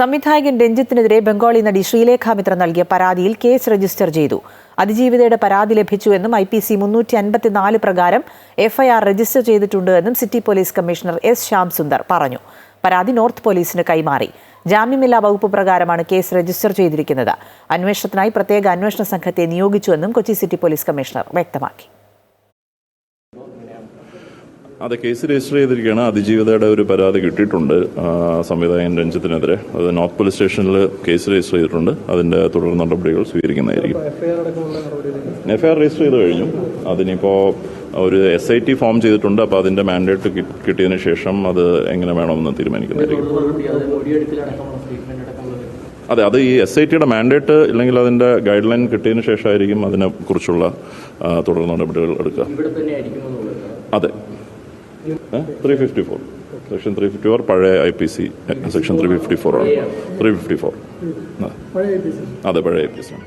സംവിധായകൻ രഞ്ജിത്തിനെതിരെ ബംഗാളി നടി ശ്രീലേഖ മിത്ര നൽകിയ പരാതിയിൽ കേസ് രജിസ്റ്റർ ചെയ്തു. അതിജീവിതയുടെ പരാതി ലഭിച്ചുവെന്നും ഐ പി സി മുന്നൂറ്റി അൻപത്തിനാല് പ്രകാരം എഫ്ഐആർ രജിസ്റ്റർ ചെയ്തിട്ടുണ്ട് എന്നും city police commissioner S Shyam Sundar പറഞ്ഞു. പരാതി നോർത്ത് പോലീസിന് കൈമാറി. ജാമ്യമില്ലാ വകുപ്പ് പ്രകാരമാണ് കേസ് രജിസ്റ്റർ ചെയ്തിരിക്കുന്നത്. അന്വേഷണത്തിനായി പ്രത്യേക അന്വേഷണ സംഘത്തെ നിയോഗിച്ചുവെന്നും കൊച്ചി സിറ്റി പോലീസ് കമ്മീഷണർ വ്യക്തമാക്കി. അതെ കേസ് രജിസ്റ്റർ ചെയ്തിരിക്കുകയാണ്. അതിജീവിതയുടെ ഒരു പരാതി കിട്ടിയിട്ടുണ്ട്. സംവിധായകൻ രഞ്ജിത്തിനെതിരെ. അത് നോർത്ത് പോലീസ് സ്റ്റേഷനിൽ കേസ് രജിസ്റ്റർ ചെയ്തിട്ടുണ്ട്. അതിന്റെ തുടർ നടപടികൾ സ്വീകരിക്കുന്നതായിരിക്കും. എഫ്ഐആർ രജിസ്റ്റർ ചെയ്ത് കഴിഞ്ഞു. അതിനിപ്പോ ഒരു എസ് ഐ ടി ഫോം ചെയ്തിട്ടുണ്ട്. അപ്പോൾ അതിന്റെ മാൻഡേറ്റ് കിട്ടിയതിനു ശേഷം അത് എങ്ങനെ വേണമെന്ന് തീരുമാനിക്കുന്നതായിരിക്കും. അതെ അത് ഈ എസ് ഐ ടിയുടെ മാൻഡേറ്റ് ഇല്ലെങ്കിൽ അതിന്റെ ഗൈഡ് ലൈൻ കിട്ടിയതിന് ശേഷമായിരിക്കും അതിനെ കുറിച്ചുള്ള ആ, തുടർ നടപടികൾ എടുക്കുക. അതെ. Three fifty four section three fifty four പഴയ I P C section three fifty four ആണ് ത്രീ ഫിഫ്റ്റി ഫോർ അതെ പഴയ ഐ പി സി ആണ്.